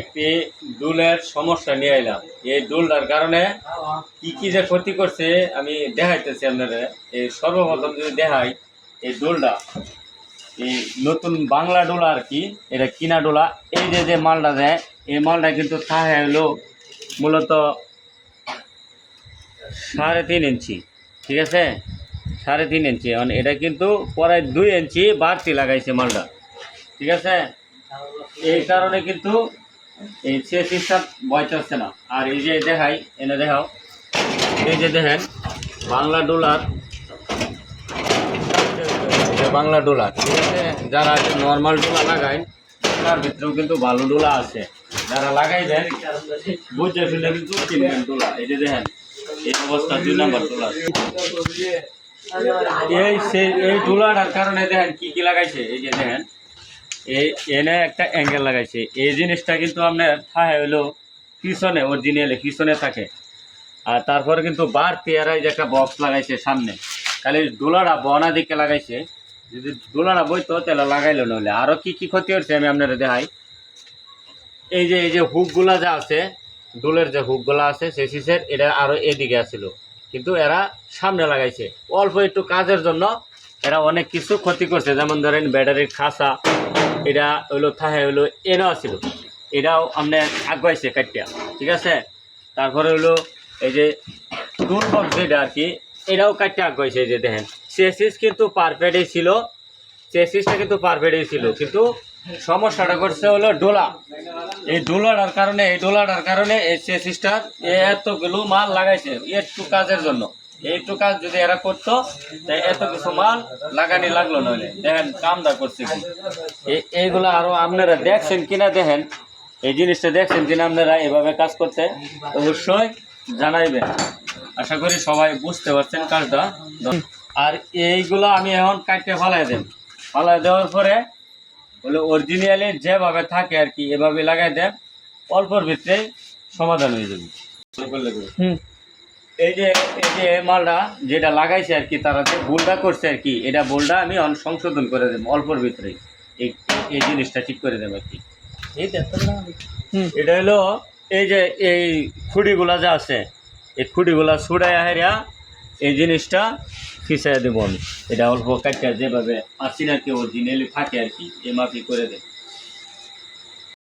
একটি ডুলের সমস্যা নিয়ে এলাম এই ডুলটার কারণে কি কি যে ক্ষতি করছে আমি দেখাইতেছি আপনারা এই সর্বপ্রথম যদি দেখাই এই ডোলটা, এই নতুন বাংলা ডোলা আর কি, এটা কিনা ডোলা, এই যে যে মালটা দেয় এই মালটা কিন্তু থাকে হলো মূলত সাড়ে তিন ইঞ্চি, ঠিক আছে? সাড়ে তিন ইঞ্চি মানে এটা কিন্তু পরে দুই ইঞ্চি বাড়তি লাগাইছে মালটা, ঠিক আছে? এই কারণে কিন্তু এই চলছে না। আর এই যে দেখাই, এনে দেখাও। এই যে দেখেন, বাংলা ডলার। বাংলা ডলার আছে? নর্মাল ডোলা তার ভিতরেও কিন্তু ভালো ডোলা আছে। যারা লাগাইবেন, বুঝে ফেলে কিন্তু কিনবেন ডোলা এই যে দেখেন, এই অবস্থা দুই নম্বর ডোলা এই এই ডোলাটার কারণে দেখেন কি কি লাগাইছে? এই যে দেখেন এই এনে একটা অ্যাঙ্গেল লাগাইছে। এই জিনিসটা কিন্তু আপনার থাকে হইল পিছনে অরিজিনালি পিছনে থাকে। আর তারপরে কিন্তু বার পেয়ারায় যে একটা বক্স লাগাইছে সামনে। খালি ডোলাটা বনা দিকে লাগাইছে। যদি ডোলাটা বইতো তাহলে লাগাইলো নইলে। আরও কি কি ক্ষতি হচ্ছে আমি আপনারা দেখাই। এই যে এই যে হুকগুলা যা আছে, ডোলের যে হুকগুলা আছে সেই সিসের এটা আরও এদিকে আছিল কিন্তু এরা সামনে লাগাইছে। অল্প একটু কাজের জন্য এরা অনেক কিছু ক্ষতি করছে। যেমন ধরেন ব্যাটারির খাসা এটা হইল থাহে হইল এরাও ছিল। এটাও আপনার আগুয়াইছে কাটিয়া ঠিক আছে? তারপরে হইল এই যে টুল বক্স যেটা আর কি এটাও কাটিয়া আগুয়াইছে এই যে দেখেন। চেসিস কিন্তু পারফেক্টই ছিল। চেসিসটা কিন্তু পারফেক্টই ছিল। কিন্তু সমস্যাটা করছে হলো ডোলা। এই ডোলাটার কারণে, এই ডোলাটার কারণে এই চেসিসটার এতগুলো মাল লাগাইছে একটু কাজের জন্য। একটু কাজ যদি এরা করতো এত কিছু মাল লাগানি লাগল নইলে। দেখেন কামটা করছে কি। এই- এইগুলা আরও আপনারা দেখছেন কিনা দেখেন। এই জিনিসটা দেখছেন কিনা আপনারা এভাবে কাজ করতে অবশ্যই জানাইবেন। আশা করি সবাই বুঝতে পারছেন কাজটা। আর এইগুলো আমি এখন কাটতে ফালাই দেব। ফালাই দেওয়ার পরে হলো অরিজিনালি যেভাবে থাকে আর কি, এভাবে লাগাই দেন অল্পর ভিতরেই সমাধান হয়ে যাবে। এই যে এই যে মালটা যেটা লাগাইছে আর কি তারা যে ভুলটা করছে আর কি এটা ভুলটা আমি অন- সংশোধন করে দেবো অল্পর ভিতরে এই এই জিনিসটা ঠিক করে দেবো আর কি। এটা হলো এই যে এই খুঁড়িগুলা যা আছে এই খুঁড়িগুলা ছুড়াই হারিয়া এই জিনিসটা খিচাই দেবো আমি। এটা অল্প কাটিয়া যেভাবে আসি না কি অরিজিনালি থাকে আর কি এই মাফি করে দেবো।